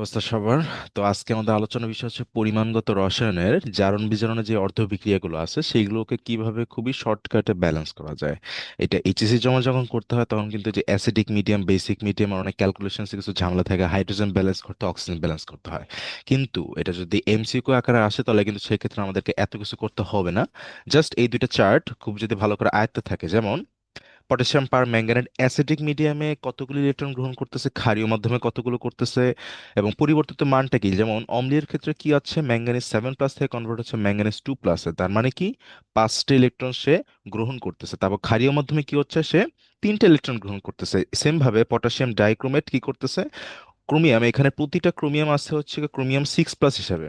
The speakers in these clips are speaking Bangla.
অবস্থা সবার? তো আজকে আমাদের আলোচনা বিষয় হচ্ছে পরিমাণগত রসায়নের জারণ বিজারণের যে অর্ধ বিক্রিয়াগুলো আছে, সেইগুলোকে কীভাবে খুবই শর্টকাটে ব্যালেন্স করা যায়। এটা এইচএসসি জমা যখন করতে হয়, তখন কিন্তু যে অ্যাসিডিক মিডিয়াম বেসিক মিডিয়াম আর অনেক ক্যালকুলেশন কিছু ঝামেলা থাকে। হাইড্রোজেন ব্যালেন্স করতে অক্সিজেন ব্যালেন্স করতে হয়। কিন্তু এটা যদি এমসিকিউ আকারে আসে, তাহলে কিন্তু সেক্ষেত্রে আমাদেরকে এত কিছু করতে হবে না। জাস্ট এই দুইটা চার্ট খুব যদি ভালো করে আয়ত্তে থাকে, যেমন পটাশিয়াম পার ম্যাঙ্গানেট অ্যাসিডিক মিডিয়ামে কতগুলি ইলেকট্রন গ্রহণ করতেছে? ক্ষারীয় মাধ্যমে কতগুলো করতেছে? এবং পরিবর্তিত মানটা কি? যেমন অম্লীয়ের ক্ষেত্রে কি আছে? ম্যাঙ্গানিজ সেভেন প্লাস থেকে কনভার্ট হচ্ছে ম্যাঙ্গানিজ টু প্লাসে তার মানে কি? পাঁচটি ইলেকট্রন সে গ্রহণ করতেছে। তারপর ক্ষারীয় মাধ্যমে কি হচ্ছে? সে তিনটে ইলেকট্রন গ্রহণ করতেছে। সেম ভাবে পটাশিয়াম ডাইক্রোমেট কি করতেছে? ক্রোমিয়াম, এখানে প্রতিটা ক্রোমিয়াম আছে হচ্ছে ক্রোমিয়াম সিক্স প্লাস হিসাবে।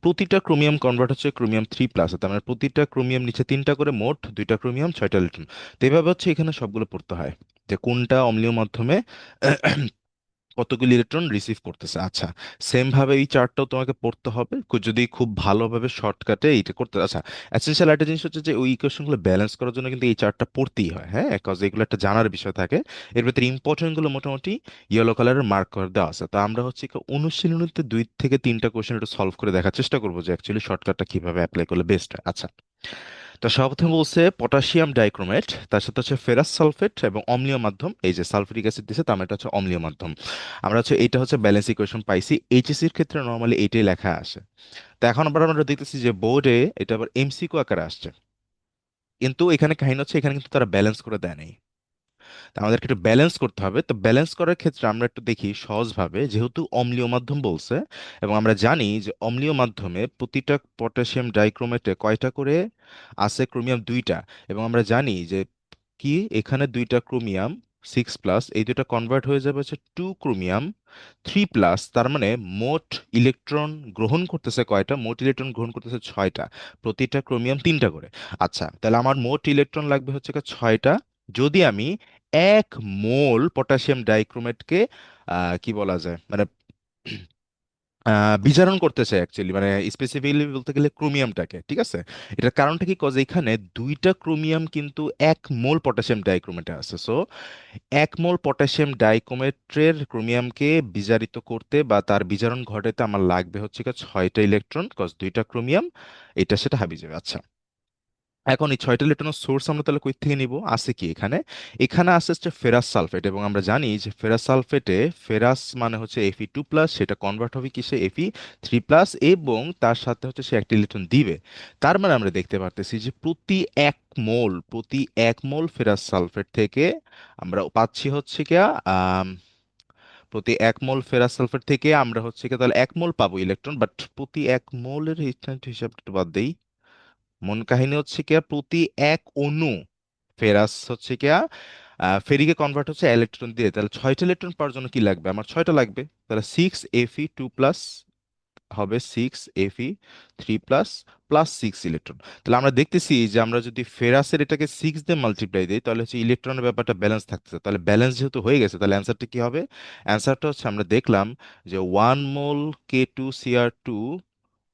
প্রতিটা ক্রোমিয়াম কনভার্ট হচ্ছে ক্রোমিয়াম থ্রি প্লাস তার মানে প্রতিটা ক্রোমিয়াম নিচে তিনটা করে মোট, দুইটা ক্রোমিয়াম ছয়টা ইলেকট্রন তো এভাবে হচ্ছে এখানে সবগুলো পড়তে হয় যে কোনটা অম্লীয় মাধ্যমে কতগুলি ইলেকট্রন রিসিভ করতেছে। আচ্ছা সেম ভাবে এই চার্টটাও তোমাকে পড়তে হবে। যদি খুব ভালোভাবে শর্টকাটে এইটা করতে আচ্ছা এসেনশিয়াল একটা জিনিস হচ্ছে যে ওই ইকুয়েশনগুলো ব্যালেন্স করার জন্য কিন্তু এই চার্টটা পড়তেই হয় হ্যাঁ? কজ এগুলো একটা জানার বিষয় থাকে। এর ভিতরে ইম্পর্টেন্টগুলো মোটামুটি ইয়েলো কালারের মার্ক করে দেওয়া আছে। তো আমরা হচ্ছে অনুশীলনীতে দুই থেকে তিনটা কোয়েশ্চেন একটু সলভ করে দেখার চেষ্টা করব যে অ্যাকচুয়ালি শর্টকাটটা কীভাবে অ্যাপ্লাই করলে বেস্ট হয়। আচ্ছা তো সর্বপ্রথম বলছে পটাশিয়াম ডাইক্রোমেট, তার সাথে হচ্ছে ফেরাস সালফেট এবং অম্লীয় মাধ্যম, এই যে সালফেটিক অ্যাসিড দিছে, তার মানে এটা হচ্ছে অম্লীয় মাধ্যম। আমরা হচ্ছে এইটা হচ্ছে ব্যালেন্স ইকুয়েশন পাইছি এইচএসির ক্ষেত্রে নর্মালি এইটাই লেখা আসে তো এখন আবার আমরা দেখতেছি যে বোর্ডে এটা আবার এমসিকিউ আকারে আসছে। কিন্তু এখানে কাহিনী হচ্ছে এখানে কিন্তু তারা ব্যালেন্স করে দেয় নাই। তা আমাদেরকে একটু ব্যালেন্স করতে হবে। তো ব্যালেন্স করার ক্ষেত্রে আমরা একটু দেখি সহজভাবে যেহেতু অম্লীয় মাধ্যম বলছে এবং আমরা জানি যে অম্লীয় মাধ্যমে প্রতিটা পটাশিয়াম ডাইক্রোমেটে কয়টা করে আছে? ক্রোমিয়াম দুইটা। এবং আমরা জানি যে কি? এখানে দুইটা ক্রোমিয়াম সিক্স প্লাস এই দুইটা কনভার্ট হয়ে যাবে হচ্ছে টু ক্রোমিয়াম থ্রি প্লাস তার মানে মোট ইলেকট্রন গ্রহণ করতেছে কয়টা? মোট ইলেকট্রন গ্রহণ করতেছে ছয়টা। প্রতিটা ক্রোমিয়াম তিনটা করে। আচ্ছা তাহলে আমার মোট ইলেকট্রন লাগবে হচ্ছে ছয়টা। যদি আমি এক মোল পটাশিয়াম ডাইক্রোমেটকে কি বলা যায়? মানে আহ, বিজারণ করতেছে অ্যাকচুয়ালি মানে স্পেসিফিকলি বলতে গেলে ক্রোমিয়ামটাকে ঠিক আছে? এটার কারণটা কি? কজ এখানে দুইটা ক্রোমিয়াম কিন্তু এক মোল পটাশিয়াম ডাইক্রোমেটে আছে। সো এক মোল পটাশিয়াম ডাইক্রোমেটের ক্রোমিয়ামকে বিজারিত করতে বা তার বিজারণ ঘটাতে আমার লাগবে হচ্ছে ছয়টা ইলেকট্রন কজ দুইটা ক্রোমিয়াম এটা সেটা হাবি যাবে। আচ্ছা। এখন এই ছয়টা ইলেকট্রনের সোর্স আমরা তাহলে কই থেকে নিব? আছে কি এখানে? এখানে আছে হচ্ছে ফেরাস সালফেট এবং আমরা জানি যে ফেরাস সালফেটে ফেরাস মানে হচ্ছে এফি টু প্লাস সেটা কনভার্ট হবে কিসে? এফি থ্রি প্লাস এবং তার সাথে হচ্ছে সে একটা ইলেকট্রন দিবে। তার মানে আমরা দেখতে পারতেছি যে প্রতি এক মোল, প্রতি এক মোল ফেরাস সালফেট থেকে আমরা পাচ্ছি হচ্ছে কি প্রতি এক মোল ফেরাস সালফেট থেকে আমরা হচ্ছে কি তাহলে এক মোল পাবো ইলেকট্রন, বাট প্রতি এক মোলের হিসাবটা বাদ দেই। মূল কাহিনী হচ্ছে কি প্রতি এক অণু ফেরাস হচ্ছে কি ফেরিকে কনভার্ট হচ্ছে ইলেকট্রন দিয়ে। তাহলে ছয়টা ইলেকট্রন পাওয়ার জন্য কি লাগবে? আমার ছয়টা লাগবে। তাহলে six F E two plus হবে six F E three plus plus six electron তাহলে আমরা দেখতেছি যে আমরা যদি ফেরাসের এটাকে সিক্স দিয়ে মাল্টিপ্লাই দিই, তাহলে হচ্ছে ইলেকট্রনের ব্যাপারটা ব্যালেন্স থাকতেছে তাহলে ব্যালেন্স যেহেতু হয়ে গেছে, তাহলে অ্যান্সারটা কি হবে? অ্যান্সারটা হচ্ছে আমরা দেখলাম যে ওয়ান মোল কে two C R two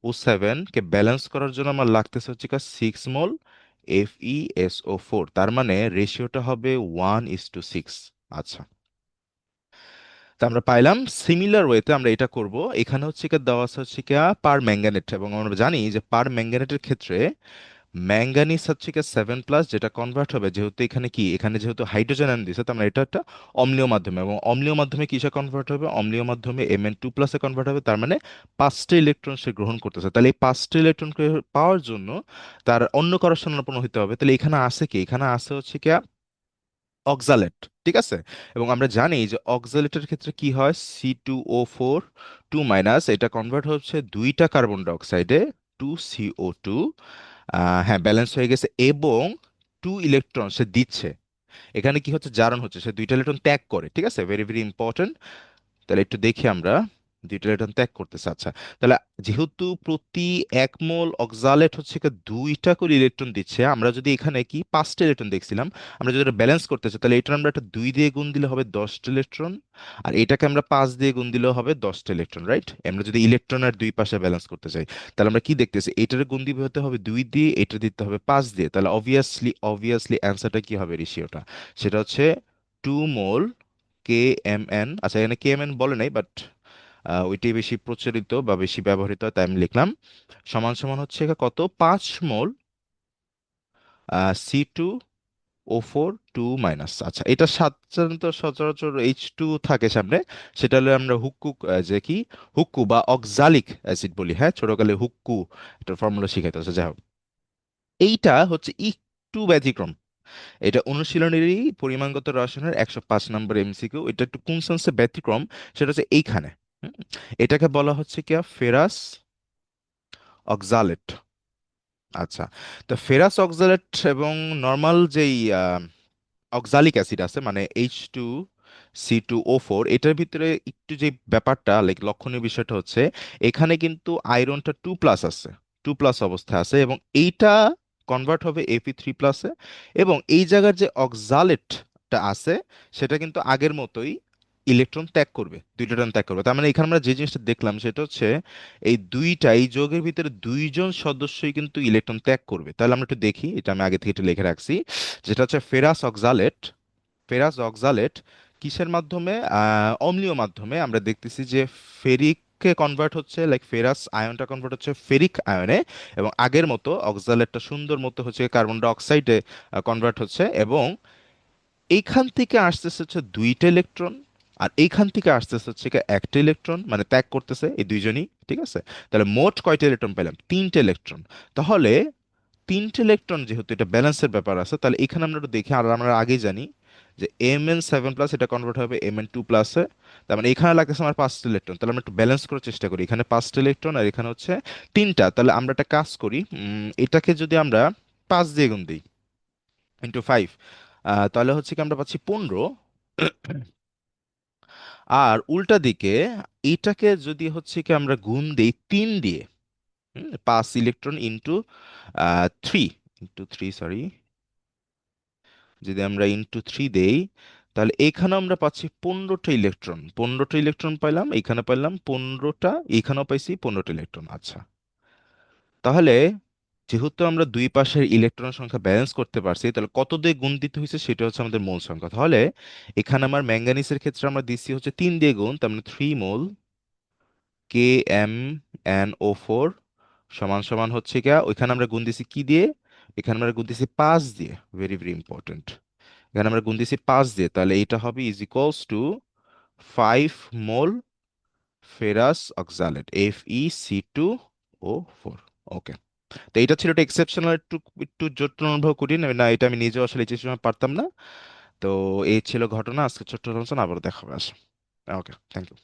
O সেভেনকে balance করার জন্য আমার লাগতেছে হচ্ছে কি six mole F E S O four তার মানে রেশিওটা হবে ওয়ান ইস টু সিক্স আচ্ছা। তা আমরা পাইলাম সিমিলার ওয়েতে আমরা এটা করব। এখানে হচ্ছে কি দেওয়া আছে হচ্ছে কি পার ম্যাঙ্গানেট এবং আমরা জানি যে পার ম্যাঙ্গানেটের ক্ষেত্রে ম্যাঙ্গানিজ হচ্ছে কি সেভেন প্লাস যেটা কনভার্ট হবে, যেহেতু এখানে কি? এখানে যেহেতু হাইড্রোজেন আন দিছে, তার মানে এটা একটা অম্লীয় মাধ্যমে এবং অম্লীয় মাধ্যমে কিসে কনভার্ট হবে? অম্লীয় মাধ্যমে এম এন টু প্লাসে কনভার্ট হবে, তার মানে পাঁচটা ইলেকট্রন সে গ্রহণ করতেছে। তাহলে এই পাঁচটা ইলেকট্রন পাওয়ার জন্য তার অন্য কারোর সমাপন হতে হবে। তাহলে এখানে আছে কি? এখানে আছে হচ্ছে কি অক্সালেট ঠিক আছে? এবং আমরা জানি যে অক্সালেটের ক্ষেত্রে কি হয়? C two O four two minus এটা কনভার্ট হচ্ছে দুইটা কার্বন ডাইঅক্সাইডে টু সিও টু হ্যাঁ ব্যালেন্স হয়ে গেছে এবং টু ইলেকট্রন সে দিচ্ছে। এখানে কি হচ্ছে? জারণ হচ্ছে। সে দুইটা ইলেকট্রন ত্যাগ করে, ঠিক আছে? ভেরি ভেরি ইম্পর্টেন্ট তাহলে একটু দেখি আমরা। দুইটা ইলেকট্রন ত্যাগ করতেছে। আচ্ছা তাহলে যেহেতু প্রতি এক মোল অক্সালেট হচ্ছে দুইটা করে ইলেকট্রন দিচ্ছে, আমরা যদি এখানে কি পাঁচটা ইলেকট্রন দেখছিলাম, আমরা যদি ব্যালেন্স করতে চাই তাহলে এটা আমরা একটা দুই দিয়ে গুণ দিলে হবে দশটা ইলেকট্রন, আর এটাকে আমরা পাঁচ দিয়ে গুণ দিলেও হবে দশটা ইলেকট্রন রাইট আমরা যদি ইলেকট্রন আর দুই পাশে ব্যালেন্স করতে চাই, তাহলে আমরা কি দেখতেছি, এটার গুণ দিতে হতে হবে দুই দিয়ে, এটা দিতে হবে পাঁচ দিয়ে, তাহলে অবভিয়াসলি অবভিয়াসলি অ্যান্সারটা কি হবে রেশিওটা সেটা হচ্ছে টু মোল কে এম এন আচ্ছা এখানে কে এম এন বলে নাই বাট আহ, ওইটাই বেশি প্রচলিত বা বেশি ব্যবহৃত তাই আমি লিখলাম। সমান সমান হচ্ছে কত? পাঁচ mole C two O four two minus আচ্ছা এটা সাধারণত সচরাচর এইচ টু থাকে সামনে সেটা হলে আমরা হুক্কু যে কি? হুক্কু বা অক্সালিক অ্যাসিড বলি হ্যাঁ? ছোটকালে হুক্কু এটার ফর্মুলা শিখাইতে আছে যাই হোক এইটা হচ্ছে একটু ব্যতিক্রম। এটা অনুশীলনেরই পরিমাণগত রসায়নের একশো পাঁচ নম্বর এমসিকিউ এটা একটু কোন সেন্সে ব্যতিক্রম? সেটা হচ্ছে এইখানে? এটাকে বলা হচ্ছে কি ফেরাস অক্সালেট। আচ্ছা তো ফেরাস অক্সালেট এবং নর্মাল যেই অক্সালিক অ্যাসিড আছে মানে H two C two O four এটার ভিতরে একটু যে ব্যাপারটা লাইক লক্ষণীয় বিষয়টা হচ্ছে, এখানে কিন্তু আয়রনটা টু প্লাস আছে টু প্লাস অবস্থায় আছে এবং এইটা কনভার্ট হবে এপি থ্রি প্লাসে এবং এই জায়গার যে অক্সালেটটা আছে, সেটা কিন্তু আগের মতোই ইলেকট্রন ত্যাগ করবে, দুইটা ইলেকট্রন ত্যাগ করবে। তার মানে এখানে আমরা যে জিনিসটা দেখলাম সেটা হচ্ছে এই দুইটা এই যৌগের ভিতরে দুইজন সদস্যই কিন্তু ইলেকট্রন ত্যাগ করবে। তাহলে আমরা একটু দেখি, এটা আমি আগে থেকে একটু লিখে রাখছি। যেটা হচ্ছে ফেরাস অক্সালেট ফেরাস অক্সালেট কিসের মাধ্যমে? অম্লীয় মাধ্যমে। আমরা দেখতেছি যে ফেরিককে কনভার্ট হচ্ছে লাইক ফেরাস আয়নটা কনভার্ট হচ্ছে ফেরিক আয়নে এবং আগের মতো অক্সালেটটা সুন্দর মতো হচ্ছে কার্বন ডাই অক্সাইডে কনভার্ট হচ্ছে এবং এইখান থেকে আসতেছে হচ্ছে দুইটা ইলেকট্রন আর এইখান থেকে আসতেছে হচ্ছে কি একটা ইলেকট্রন মানে ত্যাগ করতেছে এই দুইজনই, ঠিক আছে? তাহলে মোট কয়টা ইলেকট্রন পেলাম? তিনটে ইলেকট্রন তাহলে তিনটে ইলেকট্রন যেহেতু এটা ব্যালেন্সের ব্যাপার আছে, তাহলে এখানে আমরা একটু দেখি, আর আমরা আগেই জানি যে এম এন সেভেন প্লাস এটা কনভার্ট হবে এম এন টু প্লাসে তার মানে এখানে লাগতেছে আমার পাঁচটা ইলেকট্রন তাহলে আমরা একটু ব্যালেন্স করার চেষ্টা করি। এখানে পাঁচটা ইলেকট্রন আর এখানে হচ্ছে তিনটা। তাহলে আমরা একটা কাজ করি এটাকে যদি আমরা পাঁচ দিয়ে গুণ দিই ইন্টু ফাইভ তাহলে হচ্ছে কি আমরা পাচ্ছি পনেরো। আর উল্টা দিকে এটাকে যদি হচ্ছে কি আমরা গুণ দিই তিন দিয়ে পাঁচ electron into three into three sorry যদি আমরা ইন্টু থ্রি দেই, তাহলে এখানে আমরা পাচ্ছি পনেরোটা ইলেকট্রন পনেরোটা ইলেকট্রন পাইলাম, এখানে পাইলাম পনেরোটা, এখানেও পাইছি পনেরোটা ইলেকট্রন আচ্ছা। তাহলে যেহেতু আমরা দুই পাশের ইলেকট্রন সংখ্যা ব্যালেন্স করতে পারছি, তাহলে কত দিয়ে গুণ দিতে হয়েছে সেটা হচ্ছে আমাদের মোল সংখ্যা। তাহলে এখানে আমার ম্যাঙ্গানিসের ক্ষেত্রে আমরা দিচ্ছি হচ্ছে তিন দিয়ে গুণ, তার মানে থ্রি মোল কে এম এন ও ফোর সমান সমান হচ্ছে গিয়া, ওইখানে আমরা গুণ দিছি কি দিয়ে? এখানে আমরা গুণ দিছি পাঁচ দিয়ে ভেরি ভেরি ইম্পর্টেন্ট এখানে আমরা গুণ দিছি পাঁচ দিয়ে, তাহলে এটা হবে is equals to five mole ferrous oxalate F E C two O four okay তো এটা ছিল একটা এক্সেপশনাল একটু একটু জটিল অনুভব করি না এটা আমি নিজেও আসলে এই সময় পারতাম না। তো এই ছিল ঘটনা, আজকে ছোট্ট আবার দেখা হবে আসে ওকে থ্যাংক ইউ